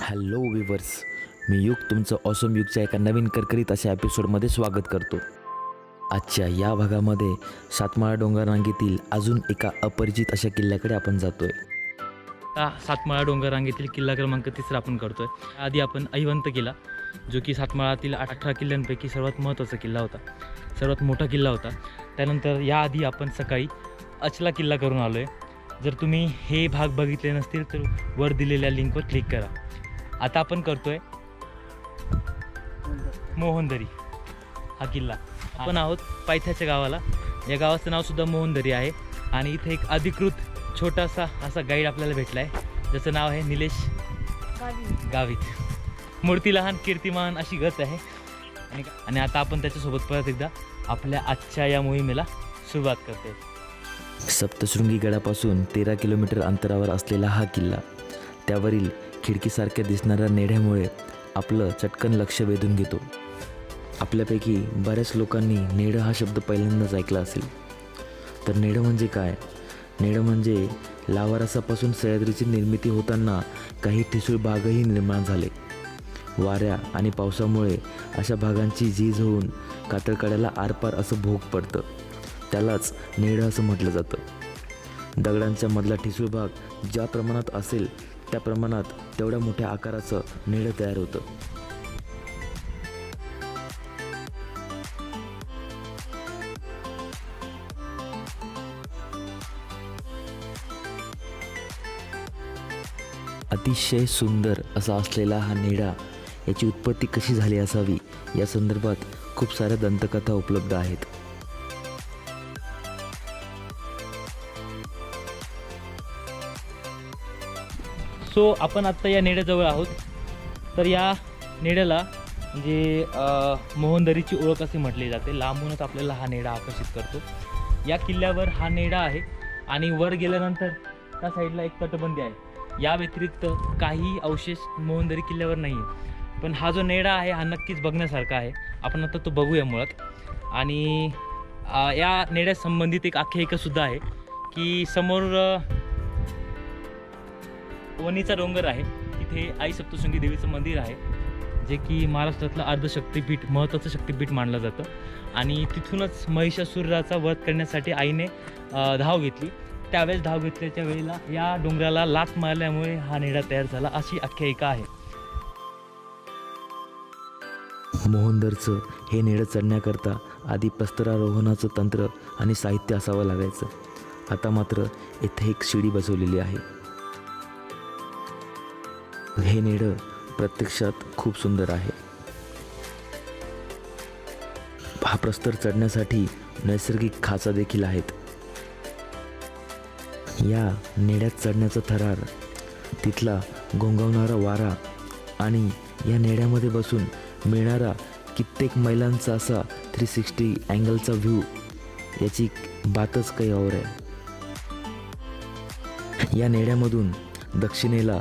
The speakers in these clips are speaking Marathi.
हॅलो विवर्स मी युग तुमचं ऑसम युगच्या एका नवीन करकरीत अशा एपिसोडमध्ये स्वागत करतो. आजच्या या भागामध्ये सातमाळा डोंगर रांगेतील अजून एका अपरिचित अशा किल्ल्याकडे आपण जातोय. हा सातमाळा डोंगर रांगेतील किल्ला क्रमांक तिसरा आपण करतोय. आधी आपण ऐवंत किल्ला जो की सातमाळातील अठरा किल्ल्यांपैकी सर्वात महत्त्वाचा किल्ला होता. सर्वात मोठा किल्ला होता. त्यानंतर याआधी आपण सकाळी अचला किल्ला करून आलो आहे जर तुम्ही हे भाग बघितले नसतील तर वर दिलेल्या लिंकवर क्लिक करा. आता आपण करतोय मोहनदरी हा किल्ला. आपण आहोत पायथ्याच्या गावाला. या गावाचं नावसुद्धा मोहनदरी आहे. आणि इथे एक अधिकृत छोटासा असा गाईड आपल्याला भेटला आहे ज्याचं नाव आहे निलेश गावित. मूर्ती लहान कीर्तिमान अशी गत आहे. आणि आणि आता आपण त्याच्यासोबत परत एकदा आपल्या आजच्या या मोहिमेला सुरुवात करते सप्तशृंगी गडापासून तेरा किलोमीटर अंतरावर असलेला हा किल्ला त्यावरील खिडकीसारख्या दिसणाऱ्या नेढ्यामुळे आपलं चटकन लक्ष वेधून घेतो. आपल्यापैकी बऱ्याच लोकांनी नेढं हा शब्द पहिल्यांदाच ऐकला असेल. तर नेढं म्हणजे काय? नेढं म्हणजे लावारसापासून सह्याद्रीची निर्मिती होताना काही ठिसूळ भागही निर्माण झाले. वाऱ्या आणि पावसामुळे अशा भागांची झीज होऊन कातळकड्याला आरपार असं भोग पडतं. त्यालाच नेढं असं म्हटलं जातं. दगडांच्या मधला ठिसूळ भाग ज्या प्रमाणात असेल त्या प्रमाणात तेवढ्या मोठ्या आकाराचं निळं तयार होतं. अतिशय सुंदर असा असलेला हा निळा याची उत्पत्ती कशी झाली असावी या संदर्भात खूप साऱ्या दंतकथा उपलब्ध आहेत. सो आपण आत्ता या नेड्याजवळ आहोत. तर या नेड्याला म्हणजे मोहनदरीची ओळख असे म्हटली जाते. लांबूनच आपल्याला हा नेडा आकर्षित करतो. या किल्ल्यावर हा नेडा आहे आणि वर गेल्यानंतर त्या साईडला एक तटबंदी आहे. या व्यतिरिक्त काही अवशेष मोहनदरी किल्ल्यावर नाही आहे पण हा जो नेडा आहे हा नक्कीच बघण्यासारखा आहे. आपण आता तो बघूया मुळात. आणि या नेड्यासंबंधित एक आख्यायिकासुद्धा आहे की समोर वणीचा डोंगर आहे. तिथे आई सप्तशृंगी देवीचं मंदिर आहे. जे की महाराष्ट्रातलं अर्धशक्तीपीठ महत्त्वाचं शक्तीपीठ मानलं जातं. आणि तिथूनच महिषासुराचा वध करण्यासाठी आईने धाव घेतली. त्यावेळेस धाव घेतल्याच्या वेळेला या डोंगराला लात मारल्यामुळे हा निडा तयार झाला अशी आख्यायिका आहे. मोहनदरचं हे नेडं चढण्याकरता आधी प्रस्तरारोहणाचं तंत्र आणि साहित्य असावं लागायचं. आता मात्र इथे एक शिडी बसवलेली आहे. हे नेडं प्रत्यक्षात खूप सुंदर आहे. हा प्रस्तर चढण्यासाठी नैसर्गिक खाचा देखील आहेत. या नेड्यात चढण्याचा थरार तिथला गोंगावणारा वारा आणि या नेड्यामध्ये बसून मिळणारा कित्येक मैलांचा असा थ्री सिक्स्टी अँगलचा व्ह्यू याची बातच काही और आहे. या नेड्यामधून दक्षिणेला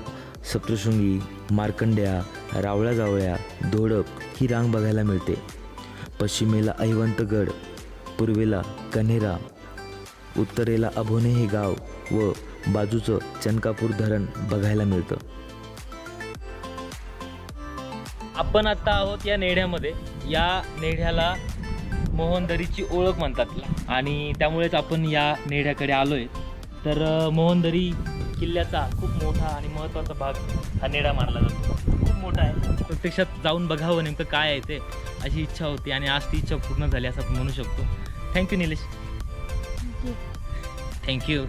सप्तशृंगी मार्कंड्या रावळ्या जावळ्या धोडप ही रांग बघायला मिळते. पश्चिमेला ऐवंतगड पूर्वेला कन्हेरा उत्तरेला अभोने हे गाव व बाजूचं चनकापूर धरण बघायला मिळतं. आपण आता आहोत या नेढ्यामध्ये या नेढ्याला मोहनदरीची ओळख म्हणतात आणि त्यामुळेच आपण या नेढ्याकडे आलो आहे तर मोहनदरी किल्ल्याचा खूप मोठा आणि महत्त्वाचा भाग हा नेढा मानला जातो. खूप मोठा आहे. प्रत्यक्षात जाऊन बघावं नेमकं काय आहे ते अशी इच्छा होती आणि आज ती इच्छा पूर्ण झाली असं आपण म्हणू शकतो. थँक्यू निलेश थँक्यू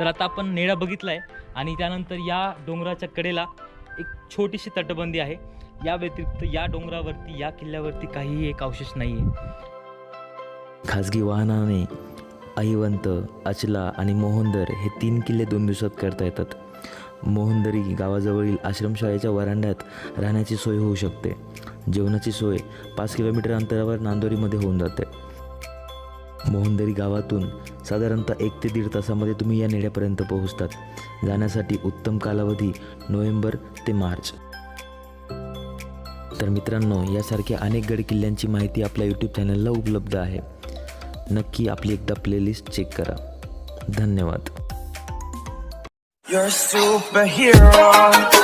तर आता आपण नेडा आहे आणि त्यानंतर या डोंगराच्या कडेला एक छोटीशी तटबंदी आहे. या व्यतिरिक्त या डोंगरावरती या किल्ल्यावरती काहीही एक अवशेष नाही आहे खाजगी वाहनाने अहिवंत अचला आणि मोहनदर हे तीन किल्ले दोन दिवसात करता येतात. मोहनदरी गावाजवळील आश्रमशाळेच्या वरांड्यात राहण्याची सोय होऊ शकते. जेवणाची सोय पाच किलोमीटर अंतरावर नांदोरीमध्ये होऊन जाते. मोहनदरी गावातून साधारणतः एक ते दीड तासामध्ये तुम्ही या नेड्यापर्यंत पोहोचतात. जाण्यासाठी उत्तम कालावधी नोव्हेंबर ते मार्च. तर मित्रांनो यासारख्या अनेक गड किल्ल्यांची माहिती आपल्या यूट्यूब चॅनलला उपलब्ध आहे. नक्की आपली एकदा प्लेलिस्ट चेक करा. धन्यवाद. You're a superhero.